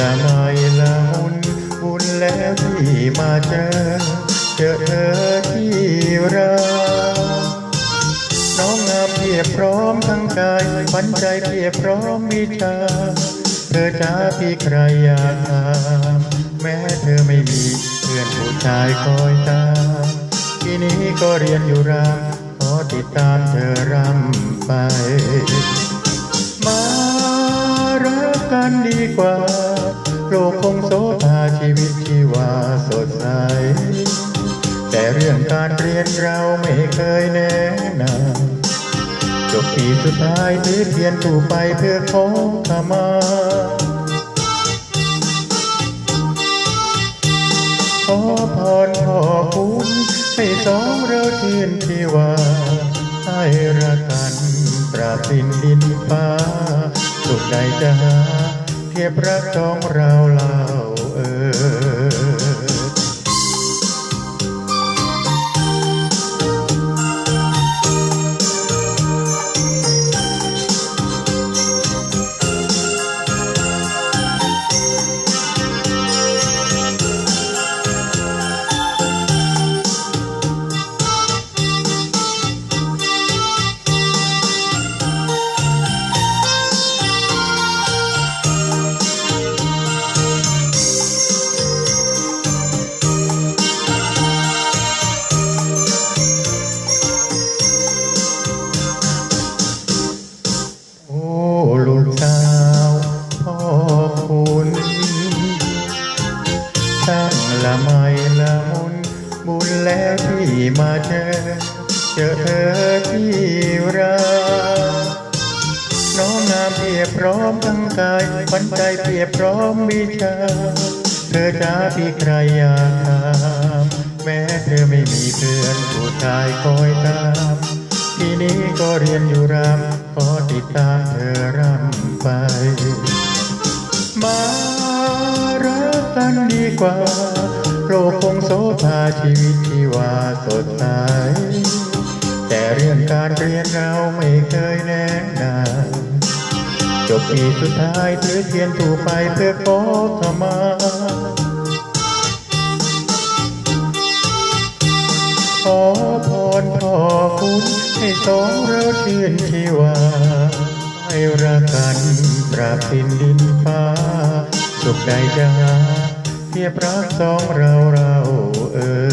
ละไมละมุนบุญแล้วที่มาเจอ เจอเธอที่รักน้องงามเพียบพร้อมทั้งกายขวัญใจเพียบพร้อมวิชาเธอจ้าพี่ใครอยากถามแม้เธอไม่มีเพื่อนผู้ชายคอยตามทีนี้ก็เรียนอยู่รามขอติดตามเธอรำไป มารักกันดีกว่า เรียนเราไม่เคยแนะนำจบปีสุดท้ายถือเทียนถูไปเพื่อขอขมาขอพรพ่อคุณให้สองเราชื่นชีวาให้รักกันตราบสิ้นดินฟ้าสุขใดจะหา เทียบรักสองเราลา ละไมละมุนบุญแล้วที่มาเจอ เจอเธอที่รักน้องงามเพียบพร้อมทั้งกายขวัญใจเพียบพร้อมวิชา เธอจ้าพี่ใครอยากถามแม้เธอไม่มีเพื่อนผู้ชายคอยตามทีนี้ก็เรียนอยู่รามขอติดตามเธอรำไป กันดีกว่า โลกคงโสภาชีวิตที่ว่าสดใส แต่เรื่องการเรียนเราไม่เคยแน่นานจบปีสุดท้ายถือเทียนถูไปเพื่อขอขมาขอพรพ่อคุณให้สองเราชื่นชีวาให้รักกันตราบสินดินฟ้าสุขใดจะหา เทียบรักสองเราเราเออ